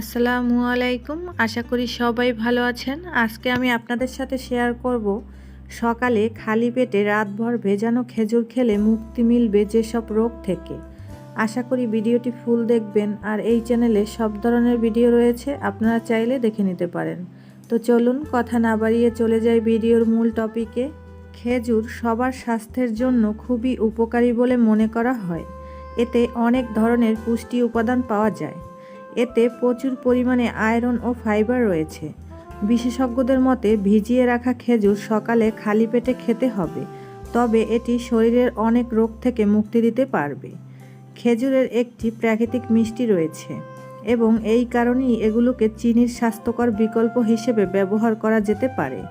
আসসালামু আলাইকুম। আশা করি সবাই ভালো আছেন। আজকে আমি আপনাদের সাথে শেয়ার করব সকালে খালি পেটে রাতভর ভেজানো খেজুর খেলে মুক্তি মিলবে যেসব রোগ থেকে। আশা করি ভিডিওটি ফুল দেখবেন আর এই চ্যানেলে সব ধরনের ভিডিও রয়েছে, আপনারা চাইলে দেখে নিতে পারেন। তো চলুন, কথা না বাড়িয়ে চলে যাই ভিডিওর মূল টপিকে খেজুর সবার স্বাস্থ্যের জন্য খুবই উপকারী বলে মনে করা হয়। এতে অনেক ধরনের পুষ্টি উপাদান পাওয়া যায়। এতে প্রচুর পরিমাণে আয়রন ও ফাইবার রয়েছে। বিশেষজ্ঞদের মতে, ভিজিয়ে রাখা খেজুর সকালে খালি পেটে খেতে হবে, তবে এটি শরীরের অনেক রোগ থেকে মুক্তি দিতে পারবে। খেজুরের একটি প্রাকৃতিক মিষ্টি রয়েছে এবং এই কারণেই এগুলোকে চিনির স্বাস্থ্যকর বিকল্প হিসেবে ব্যবহার করা যেতে পারে।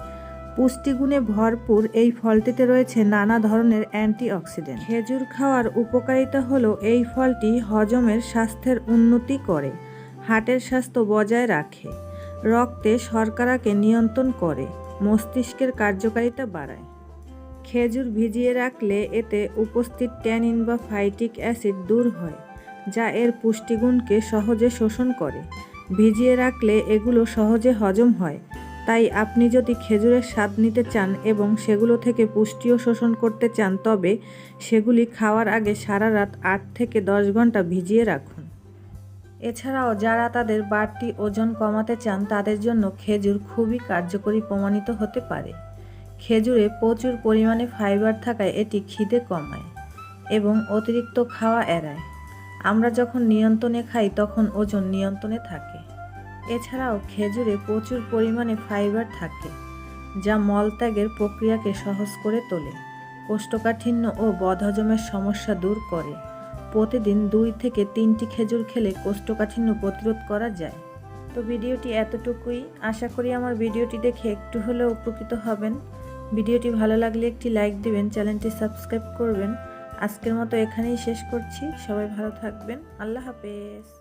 পুষ্টিগুণে ভরপুর এই ফলটিতে রয়েছে নানা ধরনের অ্যান্টিঅক্সিডেন্ট। খেজুর খাওয়ার উপকারিতা হলো এই ফলটি হজমের স্বাস্থ্যের উন্নতি করে। হার্টের স্বাস্থ্য বজায় রাখে। রক্তে শর্করাকে নিয়ন্ত্রণ করে, মস্তিষ্কের কার্যকারিতা বাড়ায়। খেজুর ভিজিয়ে রাখলে এতে উপস্থিত ট্যানিন বা ফাইটিক অ্যাসিড দূর হয়, যা এর পুষ্টিগুণকে সহজে শোষণ করে। ভিজিয়ে রাখলে এগুলো সহজে হজম হয়, তাই আপনি যদি খেজুরের স্বাদ নিতে চান এবং সেগুলো থেকে পুষ্টিও শোষণ করতে চান, তবে সেগুলি খাওয়ার আগে সারা রাত আট থেকে দশ ঘণ্টা ভিজিয়ে রাখুন। এছাড়াও যারা তাদের বাড়তি ওজন কমাতে চান, তাদের জন্য খেজুর খুবই কার্যকরী প্রমাণিত হতে পারে। খেজুরে প্রচুর পরিমাণে ফাইবার থাকায় এটি খিদে কমায় এবং অতিরিক্ত খাওয়া এড়ায়। আমরা যখন নিয়ন্ত্রণে খাই, তখন ওজন নিয়ন্ত্রণে থাকে। এছাড়াও খেজুরে প্রচুর পরিমাণে ফাইবার থাকে, যা মলত্যাগের প্রক্রিয়াকে সহজ করে তোলে, কোষ্ঠকাঠিন্য ও বদহজমের সমস্যা দূর করে। প্রতিদিন দুই থেকে তিনটি খেজুর খেলে কোষ্ঠকাঠিন্য প্রতিরোধ করা যায়। তো ভিডিওটি এতটুকুই। আশা করি আমার ভিডিওটি দেখে একটু হলেও উপকৃত হবেন। ভিডিওটি ভালো লাগলে একটি লাইক দিবেন, চ্যানেলটি সাবস্ক্রাইব করবেন। আজকের মতো এখানেই শেষ করছি। সবাই ভালো থাকবেন। আল্লাহ হাফেজ।